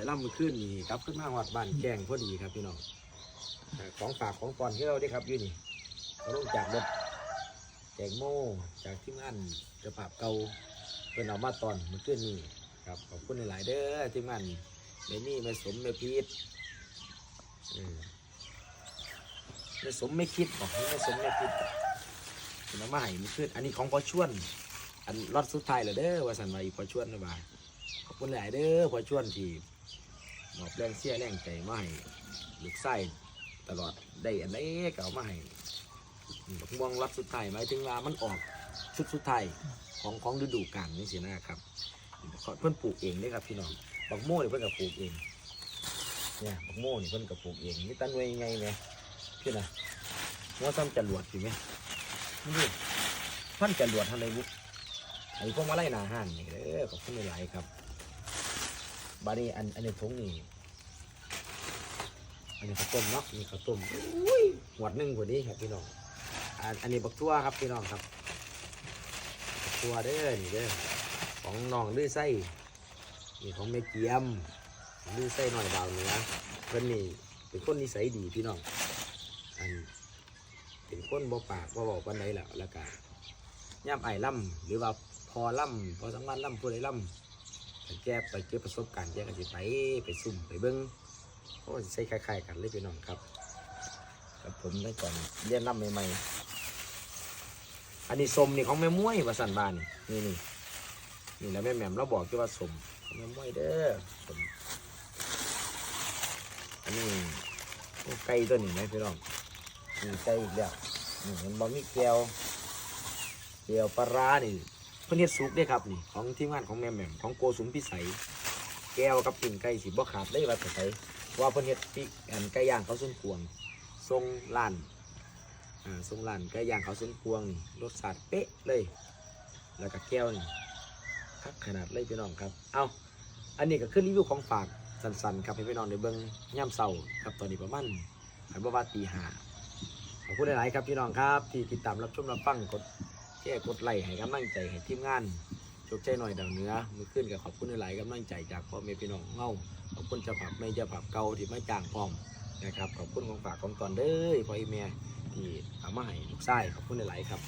แต่ล่ำมือขึ้นนี่ครับขึ้นมาหอดบ้านแกงพอดีครับพี่น้องอ่ของฝากของปอนที่เราได้ครับอยู่นี่เขาลงจากรถแกงโม่จากที่งานกระปาบเก่าเพิ่นเอามาตอนมือขึ้นนี่ครับขอบคุณหลายเด้อที่งานเมนี่แม่สมแม่พีทเออแม่สมไม่คิดบอกให้แม่สมไม่คิดเนเอามาให้มือขึ้นอันนี้ของพอชวน อันรอดสุดท้ายแล้วเด้อว่าสันวาอีพอชวนนะบ่าขอบคุณหลายเด้อพอชวนที่ มอบแรงเสียแรงใจมาให้ลูกไส้ตลอดได้อันไหนก็เอามาให้นี่บักม่วงรอดสุดท้ายหมายถึงว่ามันออกชุดสุดท้ายของของฤดูกาลนี่สินะครับเพิ่นปลูกเองเด้ครับพี่น้องบักโม่เพิ่นก็ปลูกเองเนี่ยบักโม่เพิ่นก็ปลูกเองนี่ตั้งไว้ยังไงไหมพี่นะว่าซ้ำจรวดอยู่ไหมนี่พันจรวดทางในบุกอันนี้พวกมาไล่นาห้านนี่เด้อขอบคุณหลายครับ บาดนี้อันอันนี้ทงนี่อันนี้ข้าวต้มเนาะนี่ข้าวต้มอุ้ยหวดหนึ่งกว่านี้ครับพี่น้องอันอันนี้บักทั่วครับพี่น้องครับบักทั่วเด้อนี่เด้อของน้องลือไส้นี่ของแม่เกียมลือไส้หน่อยดาวเหนือเพิ่นนี่เป็นคนนิสัยดีพี่น้องอันเป็นคนบ่ปากบ่บอกวันไหนแหละแล้วก็ย่ำไอ้ล่ำหรือว่าพอล่ำพอสังวันล่ำผู้ใดล่ำ แต่แกไปเก็บประสบการณ์แกก็จะไปไปซุ่มไปเบิ้งโอ้ใส่คล้ายๆกันเลยพี่น้องครับกับผมได้ก่อนเรียนล่ำใหม่ๆอันนี้สมนี่ของแม่ม้วยประสันบานนี่นี่นี่แล้วแม่แหม่มเราบอกที่ว่าสมแม่ม้วยเด้อสมอันนี้ไก่ตัวนี้ไหมพี่น้องนี่ไก่อีกแล้วนี่เห็นบะมีแก้วเดียวปลาร้านี่ พื่นเฮ็ดซุปเด้ครับนี่ของทีมงานของแม่แหม่มของโกสุมพิสัย แก้วกับปิ่งไก่สิบ่ขาดได้ว่าแต่ไสว่าเพื่อนเฮ็ดปิอันไก่ย่างเขาส้นพวงทรงล้านอ่าทรงล้านไก่ย่างเขาส้นพวงนี่รสชาติเป๊ะเลย แล้วก็แก้วนี่คักขนาดเลยพี่น้องครับ เอาอันนี้ก็คือรีวิวของฝากสั้นๆครับให้พี่น้องได้เบิ่งย่ำเศร้าครับตอนนี้ประมาณหันบ่ว่าตีห้าขอบคุณหลายๆครับพี่น้องครับ ที่ติดตามรับชมรับฟังกด แค่กดไลค์ให้กำลังใจให้ทีมงานโชคใจหน่อยดาวเหนือมือขึ้นกับขอบคุณหลายๆกำลังใจจากพ่อแม่พี่น้องเงาขอบคุณเจ้าภาพไม่เจ้าภาพเก่าที่ไม่จ้างพร้อมนะครับขอบคุณของฝากของตอนเด้อพ่ออีเมียที่เอามาให้ลูกไส้ขอบคุณหลายๆครับ